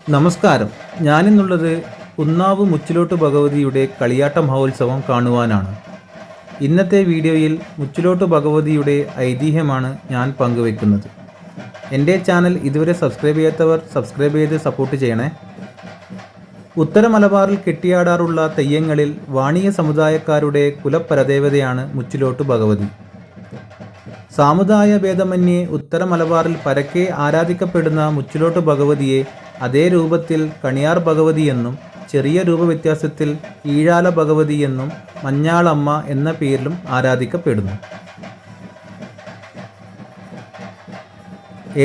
നമസ്കാരം. ഞാനിന്നുള്ളത് ഉന്നാവ് മുച്ചിലോട്ട് ഭഗവതിയുടെ കളിയാട്ട മഹോത്സവം കാണുവാനാണ്. ഇന്നത്തെ വീഡിയോയിൽ മുച്ചിലോട്ട് ഭഗവതിയുടെ ഐതിഹ്യമാണ് ഞാൻ പങ്കുവെക്കുന്നത്. എന്റെ ചാനൽ ഇതുവരെ സബ്സ്ക്രൈബ് ചെയ്യാത്തവർ സബ്സ്ക്രൈബ് ചെയ്ത് സപ്പോർട്ട് ചെയ്യണേ. ഉത്തര മലബാറിൽ കെട്ടിയാടാറുള്ള തെയ്യങ്ങളിൽ വാണിയ സമുദായക്കാരുടെ കുലപരദേവതയാണ് മുച്ചിലോട്ട് ഭഗവതി. സാമുദായ ഭേദമന്യേ ഉത്തര മലബാറിൽ പരക്കെ ആരാധിക്കപ്പെടുന്ന മുച്ചിലോട്ട് ഭഗവതിയെ അതേ രൂപത്തിൽ കണിയാർ ഭഗവതി എന്നും ചെറിയ രൂപവ്യത്യാസത്തിൽ ഈഴാല ഭഗവതി എന്നും മഞ്ഞാളമ്മ എന്ന പേരിലും ആരാധിക്കപ്പെടുന്നു.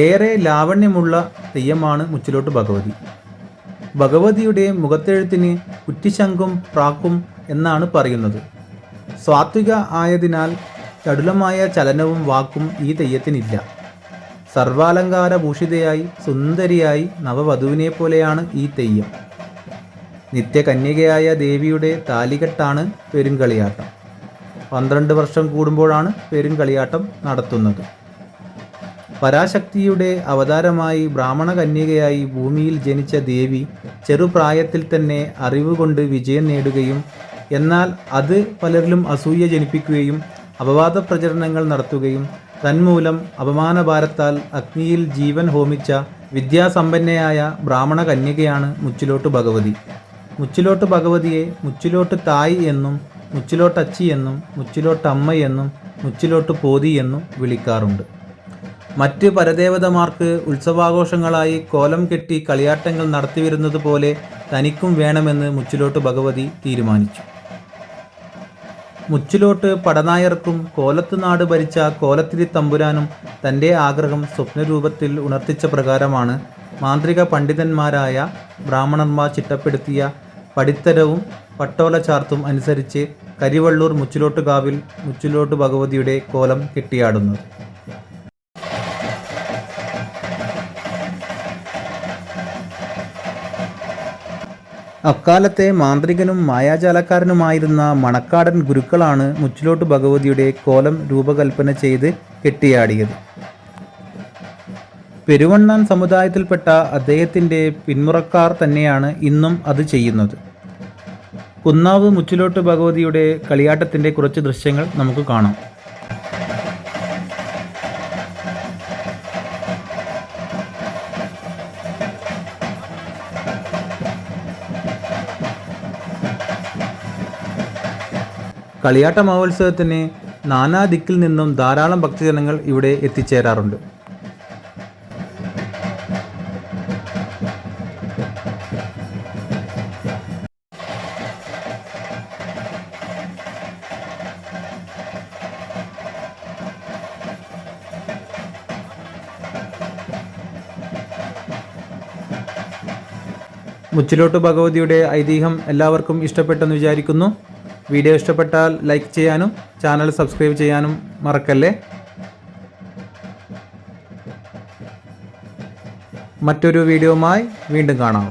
ഏറെ ലാവണ്യമുള്ള തെയ്യമാണ് മുച്ചിലോട്ട് ഭഗവതി. ഭഗവതിയുടെ മുഖത്തെഴുത്തിന് കുറ്റിശങ്കും പ്രാക്കും എന്നാണ് പറയുന്നത്. സ്വാത്വിക ആയതിനാൽ ചടുലമായ ചലനവും വാക്കും ഈ തെയ്യത്തിനില്ല. സർവാലങ്കാര ഭൂഷിതയായി സുന്ദരിയായി നവവധുവിനെ പോലെയാണ് ഈ തെയ്യം. നിത്യകന്യകയായ ദേവിയുടെ താലികെട്ടാണ് പെരുങ്കളിയാട്ടം. പന്ത്രണ്ട് വർഷം കൂടുമ്പോഴാണ് പെരുങ്കളിയാട്ടം നടത്തുന്നത്. പരാശക്തിയുടെ അവതാരമായി ബ്രാഹ്മണ കന്യകയായി ഭൂമിയിൽ ജനിച്ച ദേവി ചെറുപ്രായത്തിൽ തന്നെ അറിവുകൊണ്ട് വിജയം നേടുകയും എന്നാൽ അത് പലരിലും അസൂയ ജനിപ്പിക്കുകയും അപവാദ പ്രചരണങ്ങൾ നടത്തുകയും തന്മൂലം അപമാനഭാരത്താൽ അഗ്നിയിൽ ജീവൻ ഹോമിച്ച വിദ്യാസമ്പന്നയായ ബ്രാഹ്മണ കന്യകയാണ് മുച്ചിലോട്ട് ഭഗവതി. മുച്ചിലോട്ട് ഭഗവതിയെ മുച്ചിലോട്ട് തായ് എന്നും മുച്ചിലോട്ടച്ചി എന്നും മുച്ചിലോട്ടമ്മ എന്നും മുച്ചിലോട്ട് പോതി എന്നും വിളിക്കാറുണ്ട്. മറ്റ് പരദേവതമാർക്ക് ഉത്സവാഘോഷങ്ങളായി കോലം കെട്ടി കളിയാട്ടങ്ങൾ നടത്തിവരുന്നത് പോലെ തനിക്കും വേണമെന്ന് മുച്ചിലോട്ട് ഭഗവതി തീരുമാനിച്ചു. മുച്ചിലോട്ട് പടനായർക്കും കോലത്തുനാട് ഭരിച്ച കോലത്തിരി തമ്പുരാനും തന്റെ ആഗ്രഹം സ്വപ്നരൂപത്തിൽ ഉണർത്തിച്ച പ്രകാരമാണ് മാന്ത്രിക പണ്ഡിതന്മാരായ ബ്രാഹ്മണന്മാർ ചിട്ടപ്പെടുത്തിയ പടിത്തരവും പട്ടോല ചാർത്തും അനുസരിച്ച് കരിവള്ളൂർ മുച്ചിലോട്ടുകാവിൽ മുച്ചിലോട്ട് ഭഗവതിയുടെ കോലം കെട്ടിയാടുന്നത് അക്കാലത്തെ മാന്ത്രികനും മായാജാലക്കാരനുമായിരുന്ന മണക്കാടൻ ഗുരുക്കളാണ് മുച്ചിലോട്ട് ഭഗവതിയുടെ കോലം രൂപകൽപ്പന ചെയ്ത് കെട്ടിയാടിയത്. പെരുവണ്ണാൻ സമുദായത്തിൽപ്പെട്ട അദ്ദേഹത്തിന്റെ പിന്മുറക്കാർ തന്നെയാണ് ഇന്നും അത് ചെയ്യുന്നത്. കുന്നാവ് മുച്ചിലോട്ട് ഭഗവതിയുടെ കളിയാട്ടത്തിന്റെ കുറച്ച് ദൃശ്യങ്ങൾ നമുക്ക് കാണാം. കളിയാട്ട മഹോത്സവത്തിന് നാനാ ദിക്കിൽ നിന്നും ധാരാളം ഭക്തജനങ്ങൾ ഇവിടെ എത്തിച്ചേരാറുണ്ട്. മുച്ചിലോട്ട് ഭഗവതിയുടെ ഐതിഹ്യം എല്ലാവർക്കും ഇഷ്ടപ്പെട്ടെന്ന് വിചാരിക്കുന്നു. വീഡിയോ ഇഷ്ടപ്പെട്ടാൽ ലൈക്ക് ചെയ്യാനും ചാനൽ സബ്സ്ക്രൈബ് ചെയ്യാനും മറക്കല്ലേ? മറ്റൊരു വീഡിയോയുമായി വീണ്ടും കാണാം.